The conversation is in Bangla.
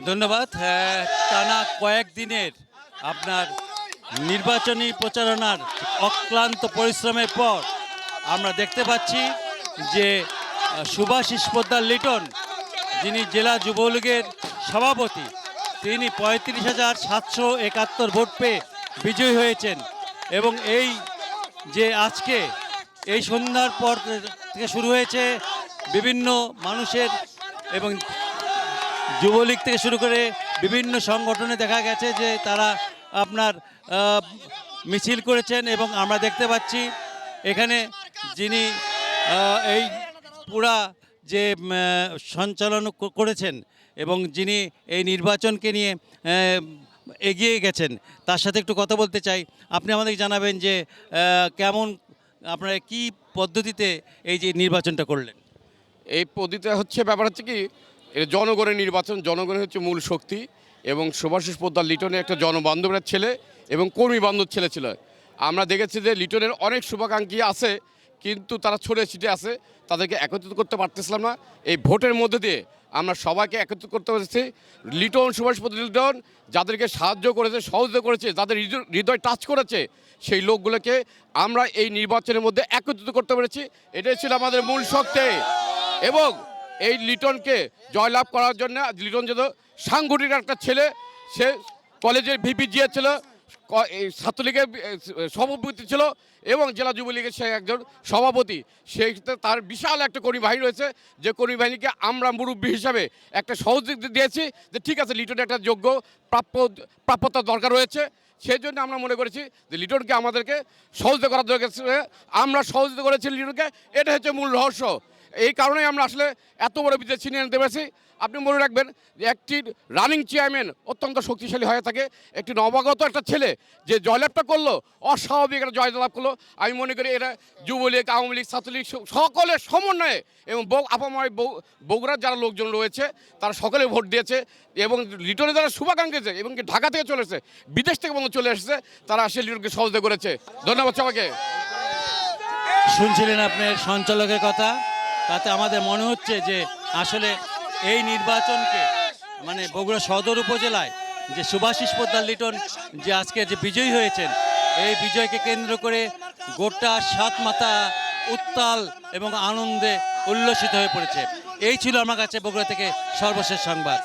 ধন্যবাদ। হ্যাঁ, টানা কয়েকদিনের আপনার নির্বাচনী প্রচারণার অক্লান্ত পরিশ্রমের পর আমরা দেখতে পাচ্ছি যে সুভাষিস পোদ্দার লিটন যিনি জেলা যুবলীগের সভাপতি তিনি পঁয়ত্রিশ হাজার সাতশো একাত্তর ভোট পেয়ে বিজয়ী হয়েছেন এবং এই যে আজকে এই সন্ধ্যার পর থেকে শুরু হয়েছে বিভিন্ন মানুষের এবং যুবলীগ থেকে শুরু করে বিভিন্ন সংগঠনে দেখা গেছে যে তারা আপনার মিছিল করেছেন এবং আমরা দেখতে পাচ্ছি এখানে যিনি এই পুরা যে সঞ্চালন করেছেন এবং যিনি এই নির্বাচনকে নিয়ে এগিয়ে গেছেন, তার সাথে একটু কথা বলতে চাই। আপনি আমাদের জানাবেন যে কেমন আপনারা কি পদ্ধতিতে এই যে নির্বাচনটা করলেন? এই পদ্ধতিতে হচ্ছে, ব্যাপার হচ্ছে কি এটা জনগণের নির্বাচন, জনগণের হচ্ছে মূল শক্তি এবং সুভাষিস পোদ্দার লিটনের একটা জনবান্ধবের ছেলে এবং কর্মী বান্ধব ছেলে ছিল। আমরা দেখেছি যে লিটনের অনেক শুভাকাঙ্ক্ষী আছে, কিন্তু তারা ছড়ে ছিটে আছে, তাদেরকে একত্রিত করতে পারতেছিলাম না। এই ভোটের মধ্যে দিয়ে আমরা সবাইকে একত্রিত করতে পেরেছি। লিটন সুভাষ লিটন যাদেরকে সাহায্য করেছে, সহযোগিতা করেছে, যাদের হৃদয় টাচ করেছে, সেই লোকগুলোকে আমরা এই নির্বাচনের মধ্যে একত্রিত করতে পেরেছি। এটাই ছিল আমাদের মূল শক্তি এবং এই লিটনকে জয়লাভ করার জন্য লিটন যেহেতু সাংগঠনিক একটা ছেলে, সে কলেজের ভিপি জিয়া ছিল ছাত্রলীগের সভাপতি ছিল এবং জেলা যুবলীগের সে একজন সভাপতি। সেই তার বিশাল একটা কর্মী বাহিনী রয়েছে, যে কর্মী বাহিনীকে আমরা মুরব্বী হিসাবে একটা সহযোগিতা দিয়েছি যে ঠিক আছে, লিটনের একটা যোগ্য প্রাপ্য প্রাপ্যতার দরকার রয়েছে। সেই জন্য আমরা মনে করেছি যে লিটনকে আমাদেরকে সহযোগিতা করার দরকার আমরা সহযোগিতা করেছি লিটনকে, এটা হচ্ছে মূল রহস্য। এই কারণেই আমরা আসলে এত বড় বিজয় ছিনিয়ে আনতে পেরেছি। আপনি মনে রাখবেন যে একটি রানিং চেয়ারম্যান অত্যন্ত শক্তিশালী হয়ে থাকে। একটি নবাগত একটা ছেলে যে জয়লাভটা করল, অস্বাভাবিক একটা জয়লাভ করল। আমি মনে করি এটা যুবলীগ, আওয়ামী লীগ, ছাত্রলীগ সকলের সমন্বয়ে এবং বউ আপামায় বগুড়ার যারা লোকজন রয়েছে, তারা সকলে ভোট দিয়েছে এবং লিটনে যারা শুভাকাঙ্ক্ষী আছে এবং কি ঢাকা থেকে চলে এসেছে, বিদেশ থেকে বন্ধু চলে এসেছে, তারা সে লিটনকে সহযোগিতা করেছে। ধন্যবাদ সবাইকে। শুনছিলেন আপনার সঞ্চালকের কথা? তাতে আমাদের মনে হচ্ছে যে আসলে এই নির্বাচনকে মানে বগুড়া সদর উপজেলায় যে সুভাষিস পোদ্দার লিটন যে আজকে যে বিজয়ী হয়েছেন, এই বিজয়কে কেন্দ্র করে গোটা সাত মাথা উত্তাল এবং আনন্দে উল্লসিত হয়ে পড়েছে। এই ছিল আমার কাছে বগুড়া থেকে সর্বশেষ সংবাদ।